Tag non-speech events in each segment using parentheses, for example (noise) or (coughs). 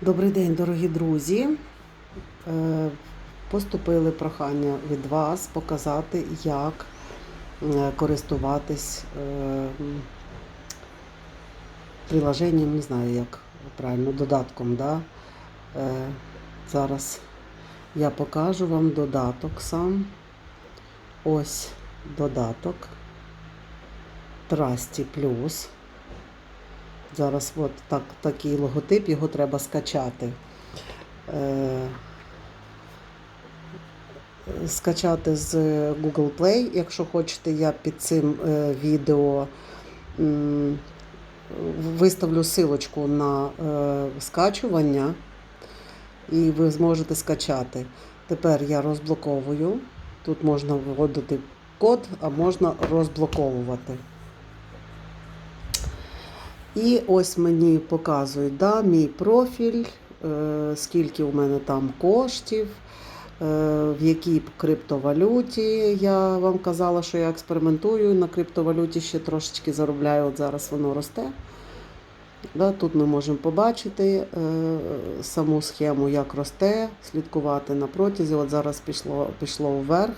Добрий день, дорогі друзі. Е, Поступили прохання від вас показати, як е, користуватись е, приложенням, не знаю, як правильно, додатком. Да? Зараз я покажу вам додаток сам. Ось додаток. Трасті плюс. Зараз от так, такий логотип, його треба скачати. Е, скачати з Google Play. Якщо хочете, я під цим е, відео м, виставлю силочку на е, скачування, і ви зможете скачати. Тепер я розблоковую. Тут можна вводити код, а можна розблоковувати. І ось мені показують да, мій профіль, е, скільки у мене там коштів, е, в якій криптовалюті. Я вам казала, що я експериментую на криптовалюті ще трошечки заробляю, от зараз воно росте. Да, тут ми можемо побачити е, саму схему, як росте, слідкувати на протязі. От зараз пішло, пішло вверх.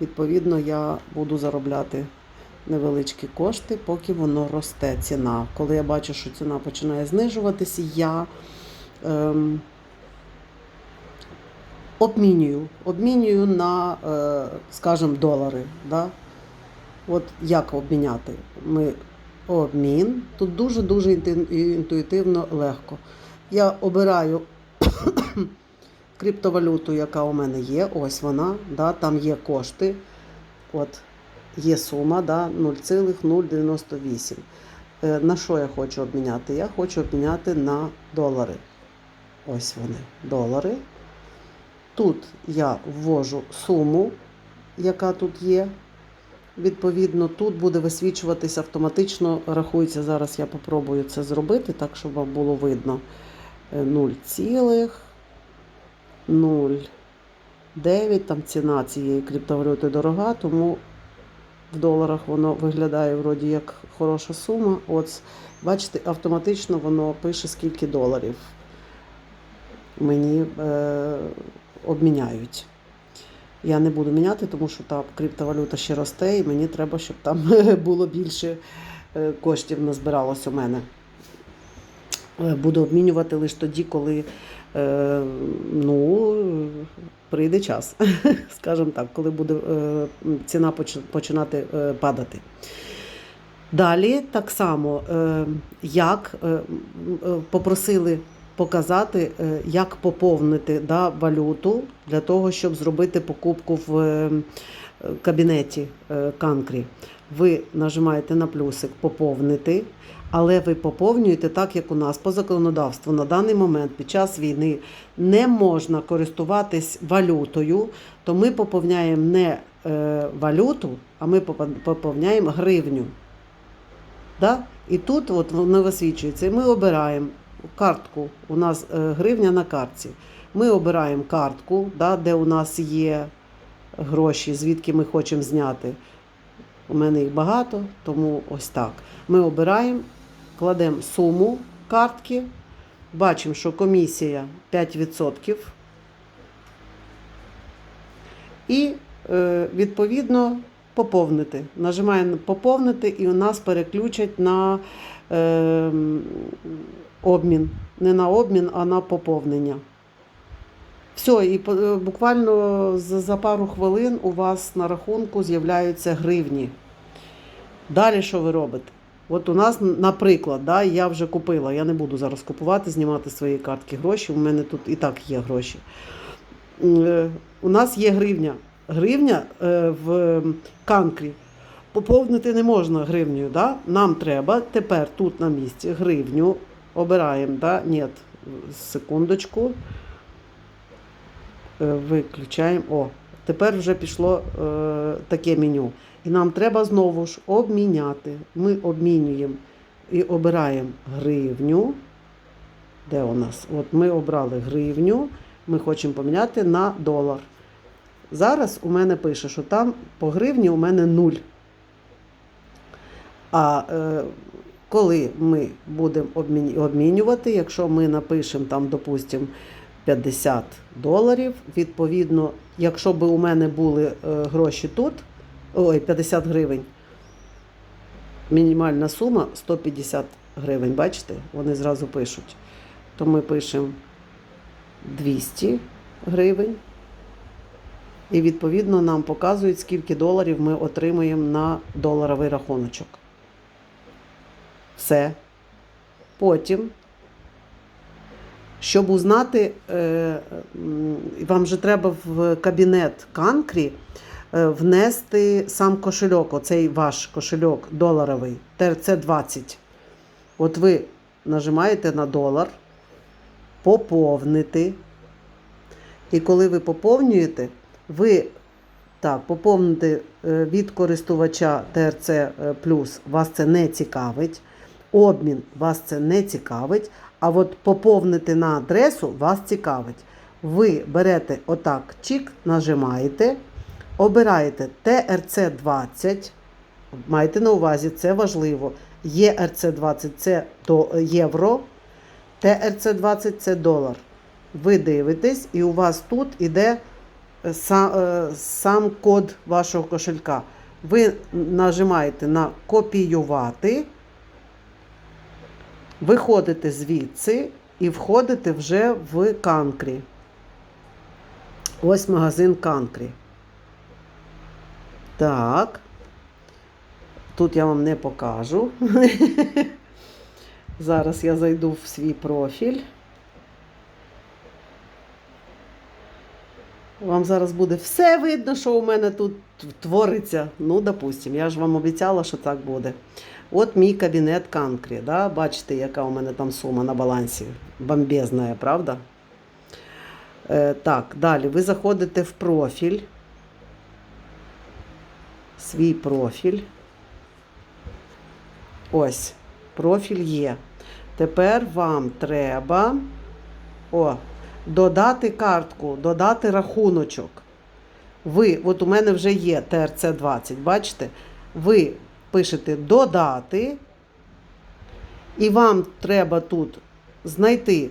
Відповідно, я буду заробляти невеличкі кошти, поки воно росте ціна. Коли я бачу, що ціна починає знижуватися, я ем, обмінюю, обмінюю на, е, скажімо, долари. Да? От як обміняти? Ми обмін. Тут дуже-дуже інтуїтивно легко. Я обираю криптовалюту, яка у мене є. Ось вона, да? там є кошти. От є сума да, 0,098. Е, На що я хочу обміняти? Я хочу обміняти на долари. Ось вони, долари. Тут я ввожу суму, яка тут є. Відповідно, тут буде висвічуватися автоматично, рахується. Зараз я попробую це зробити, так, щоб вам було видно. Е, 0,09. Там ціна цієї криптовалюти дорога, тому в доларах воно виглядає вроді як хороша сума. От, бачите, автоматично воно пише, скільки доларів мені е, обміняють. Я не буду міняти, тому що там криптовалюта ще росте, і мені треба, щоб там (laughs) було більше е, коштів назбиралось у мене. Е, Буду обмінювати лише тоді, коли ну, прийде час, (laughs) скажімо так, коли буде е, ціна починати е, падати. Далі так само, е, як е, е, попросили показати, е, як поповнити да, валюту для того, щоб зробити покупку в е, кабінеті е, Канкрі. Ви нажимаєте на плюсик поповнити, але ви поповнюєте так, як у нас по законодавству на даний момент під час війни не можна користуватись валютою, то ми поповняємо не е, валюту, а ми поповняємо гривню. Да? І тут от воно висвічується. Ми обираємо картку. У нас е, гривня на картці. Ми обираємо картку, да, де у нас є гроші, звідки ми хочемо зняти. У мене їх багато, тому ось так. Ми обираємо, кладемо суму картки, бачимо, що комісія 5%. І е, відповідно поповнити. Нажимаємо поповнити, і у нас переключать на е, обмін. Не на обмін, а на поповнення. Все, і е, буквально за, за пару хвилин у вас на рахунку з'являються гривні. Далі що ви робите? От у нас, наприклад, да, я вже купила, я не буду зараз купувати, знімати з своєї картки гроші. У мене тут і так є гроші. Е, У нас є гривня. Гривня е, в канкрі. Поповнити не можна гривнею. Да? Нам треба тепер тут на місці гривню. Обираємо, да? Ні, секундочку. Е, Виключаємо. О, тепер вже пішло таке меню. І нам треба знову ж обміняти. Ми обмінюємо і обираємо гривню. Де у нас? От ми обрали гривню, ми хочемо поміняти на долар. Зараз у мене пише, що там по гривні у мене нуль. А е, коли ми будемо обмінювати, якщо ми напишемо там, допустимо, 50 доларів, відповідно, якщо б у мене були е, гроші тут, ой, 50 гривень, мінімальна сума 150 гривень, бачите, вони зразу пишуть. То ми пишемо 200 гривень. І відповідно нам показують, скільки доларів ми отримуємо на доларовий рахуночок. Все. Потім, щоб узнати, е, вам же треба в кабінет Канкрі внести сам кошельок, оцей ваш кошельок доларовий, ТРЦ-20. От ви нажимаєте на долар, поповнити. І коли ви поповнюєте, ви так, поповнити е, від користувача ТРЦ е, плюс вас це не цікавить. Обмін вас це не цікавить. А от поповнити на адресу вас цікавить. Ви берете отак чик, нажимаєте, обираєте ТРЦ20. Майте на увазі, це важливо. ЄРЦ20 це євро, ТРЦ20 це долар. Ви дивитесь, і у вас тут іде сам, сам код вашого кошелька. Ви нажимаєте на копіювати, виходите звідси і входите вже в Канкрі. Ось магазин Канкрі. Так. Тут я вам не покажу. (laughs) Зараз я зайду в свій профіль. Вам зараз буде все видно, що у мене тут твориться. Ну, допустим, я ж вам обіцяла, що так буде. От мій кабінет Канкрі. Да? Бачите, яка у мене там сума на балансі. Бомбезна, правда? Е, так, далі ви заходите в профіль. Свій профіль. Ось, профіль є. Тепер вам треба. О, додати картку, додати рахуночок. Ви, от у мене вже є ТРЦ-20, бачите? Ви пишете додати, і вам треба тут знайти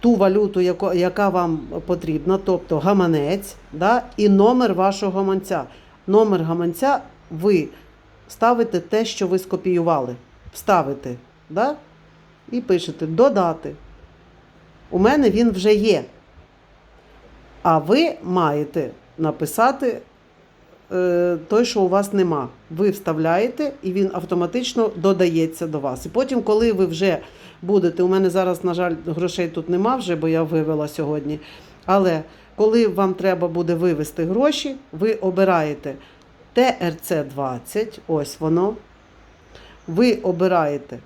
ту валюту, яка вам потрібна, тобто гаманець, да, і номер вашого гаманця. Номер гаманця ви ставите те, що ви скопіювали. Вставите, да? і пишете додати. У мене він вже є. А ви маєте написати е, той, що у вас нема. Ви вставляєте, і він автоматично додається до вас. І потім, коли ви вже будете, у мене зараз, на жаль, грошей тут нема вже, бо я вивела сьогодні. Але коли вам треба буде вивести гроші, ви обираєте ТРЦ-20, ось воно. Ви обираєте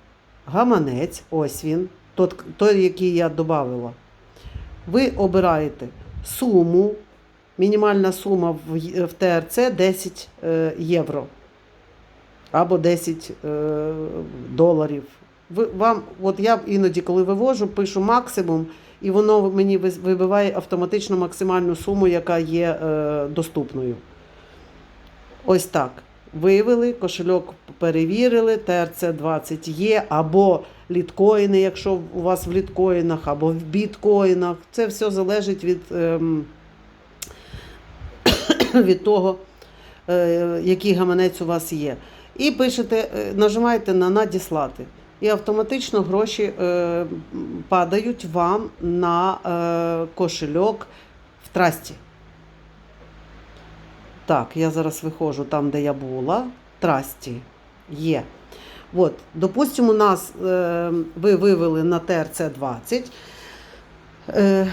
гаманець, ось він, той, який я додавала. Ви обираєте суму. Мінімальна сума в, в ТРЦ 10 е, євро або 10 е, доларів. Ви, вам, от я іноді, коли вивожу, пишу максимум, і воно мені вибиває автоматично максимальну суму, яка є е, доступною. Ось так. Вивели, кошельок перевірили, ТРЦ-20 є, або літкоїни, якщо у вас в літкоїнах, або в біткоїнах. Це все залежить від, ем, (coughs) від того, е, який гаманець у вас є. І пишете, е, нажимаєте на надіслати. І автоматично гроші е, падають вам на е, кошельок в трасті. Так, я зараз виходжу там, де я була. Трасті є. От, допустимо, нас е, ви вивели на ТРЦ-20. Е,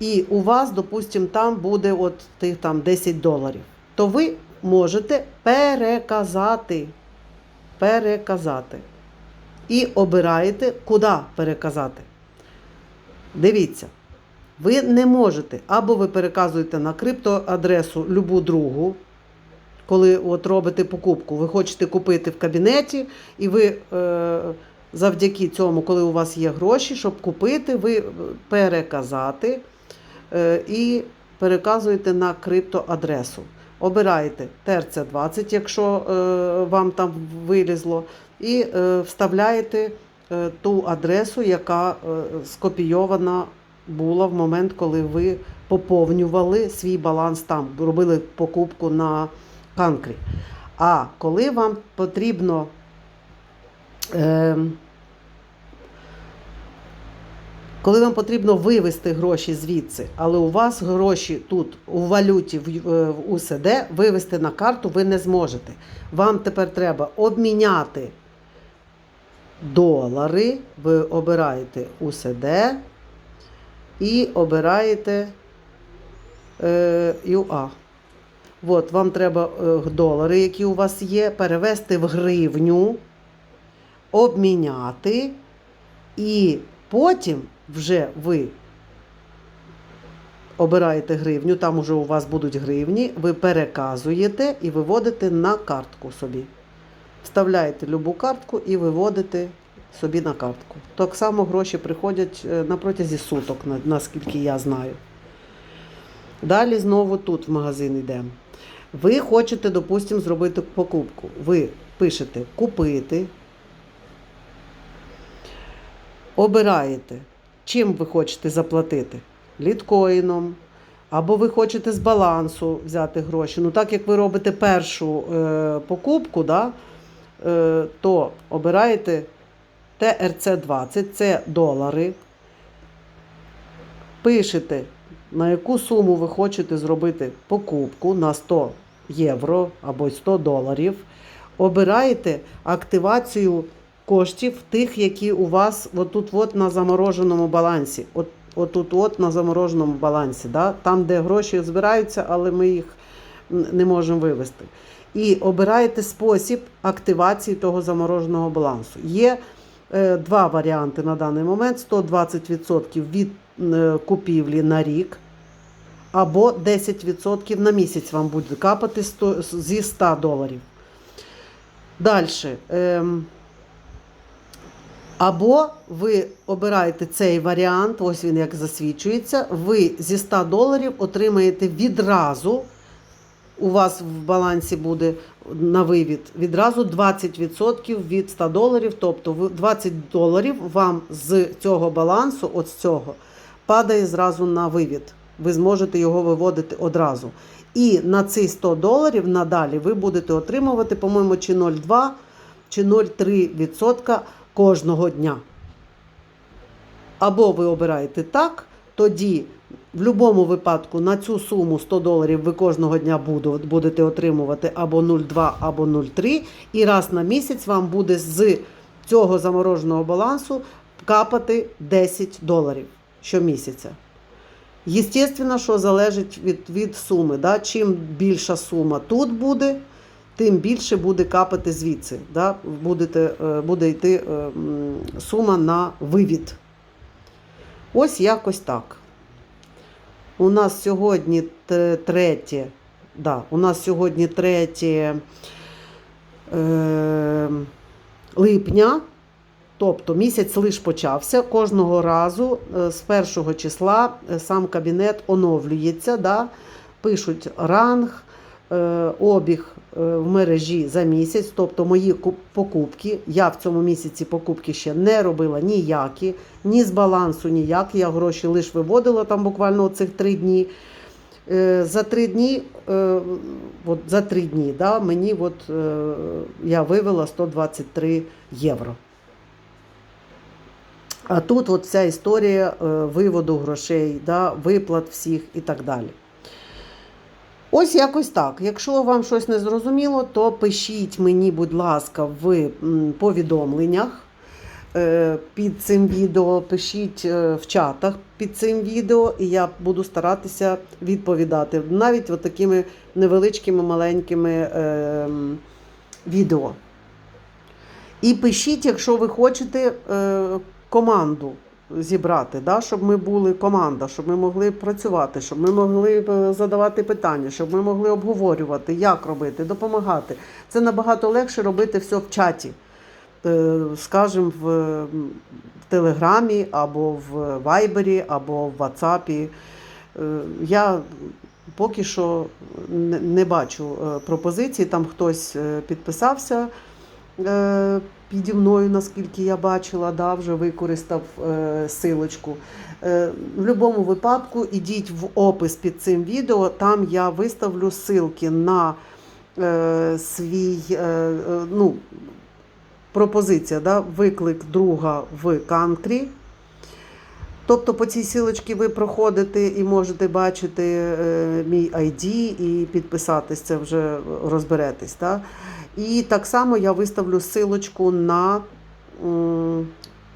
і у вас, допустимо, там буде от тих там 10 доларів. То ви можете переказати. Переказати. І обираєте, куди переказати. Дивіться. Ви не можете, або ви переказуєте на криптоадресу любу другу, коли от робите покупку, ви хочете купити в кабінеті, і ви е, завдяки цьому, коли у вас є гроші, щоб купити, ви переказати е, і переказуєте на криптоадресу. Обираєте ТРЦ-20, якщо е, вам там вилізло, і е, вставляєте е, ту адресу, яка скопійована була в момент, коли ви поповнювали свій баланс там, робили покупку на канкрі. А коли вам потрібно. Е, коли вам потрібно вивести гроші звідси, але у вас гроші тут у валюті в, е, в УСД вивести на карту ви не зможете. Вам тепер треба обміняти долари. Ви обираєте УСД і обираєте е, ЮА. От, вам треба е, долари, які у вас є, перевести в гривню, обміняти, і потім вже ви обираєте гривню, там уже у вас будуть гривні, ви переказуєте і виводите на картку собі. Вставляєте любу картку і виводите собі на картку. Так само гроші приходять е, на протязі суток, наскільки я знаю. Далі знову тут в магазин йдемо. Ви хочете, допустимо, зробити покупку. Ви пишете купити, обираєте, чим ви хочете заплатити. Літкоїном, або ви хочете з балансу взяти гроші. Ну, так як ви робите першу е, покупку, да, е, то обираєте ТРЦ-20, це долари. Пишете, на яку суму ви хочете зробити покупку на 100 євро або 100 доларів. Обираєте активацію коштів тих, які у вас отут от на замороженому балансі. От, отут от на замороженому балансі, да? там, де гроші збираються, але ми їх не можемо вивести. І обираєте спосіб активації того замороженого балансу. Є е, два варіанти на даний момент: 120% від е, купівлі на рік. Або 10% на місяць вам буде капати 100, зі 100 доларів. Далі. Або ви обираєте цей варіант, ось він як засвідчується. Ви зі 100 доларів отримаєте відразу. У вас в балансі буде на вивід відразу 20% від 100 доларів. Тобто 20 доларів вам з цього балансу, от з цього, падає зразу на вивід. Ви зможете його виводити одразу. І на ці 100 доларів надалі ви будете отримувати, по-моєму, чи 0,2 чи 0,3% кожного дня. Або ви обираєте так, тоді в будь-якому випадку на цю суму 100 доларів ви кожного дня будете отримувати або 0,2, або 0,3, і раз на місяць вам буде з цього замороженого балансу капати 10 доларів щомісяця. Єстественно, що залежить від, від суми. Да? Чим більша сума тут буде, тим більше буде капати звідси. Да? Будете, е, буде йти е, сума на вивід. Ось якось так. У нас сьогодні третє. Да, у нас сьогодні 3 е, липня. Тобто місяць лише почався. Кожного разу е, з першого числа сам кабінет оновлюється. Да? Пишуть ранг, е, обіг в мережі за місяць, тобто мої покупки. Я в цьому місяці покупки ще не робила ніякі, ні з балансу ніякі. Я гроші лише виводила там буквально цих три дні. Е, За три дні, е, от за три дні да, мені от, е, я вивела 123 євро. А тут от вся історія е, виводу грошей, да, виплат всіх і так далі. Ось якось так. Якщо вам щось не зрозуміло, то пишіть мені, будь ласка, в повідомленнях е, під цим відео, пишіть е, в чатах під цим відео, і я буду старатися відповідати навіть от такими невеличкими маленькими е, відео. І пишіть, якщо ви хочете команду зібрати, да, щоб ми були команда, щоб ми могли працювати, щоб ми могли е, задавати питання, щоб ми могли обговорювати, як робити, допомагати. Це набагато легше робити все в чаті. Е, Скажімо, в, Телеграмі, або в Вайбері, або в Ватсапі. Е, Я поки що не- бачу пропозицій, там хтось підписався піді мною, наскільки я бачила, да, вже використав е, силочку. Е, в будь-якому випадку ідіть в опис під цим відео, там я виставлю ссылки на е, свій е, е, ну, пропозиція, да, виклик друга в кантрі. Тобто по цій силочці ви проходите і можете бачити е, мій ID і підписатись, це вже розберетесь. Да? І так само я виставлю силочку на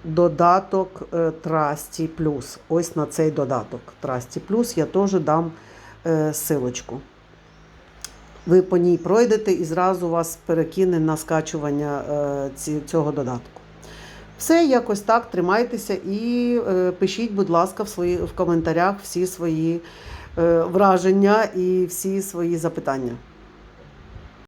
додаток е, Trusty Plus. Ось на цей додаток Trusty Plus я теж дам е, силочку. Ви по ній пройдете і зразу вас перекине на скачування цього додатку. Все якось так, тримайтеся і е, пишіть, будь ласка, в, свої, в коментарях всі свої е, враження і всі свої запитання.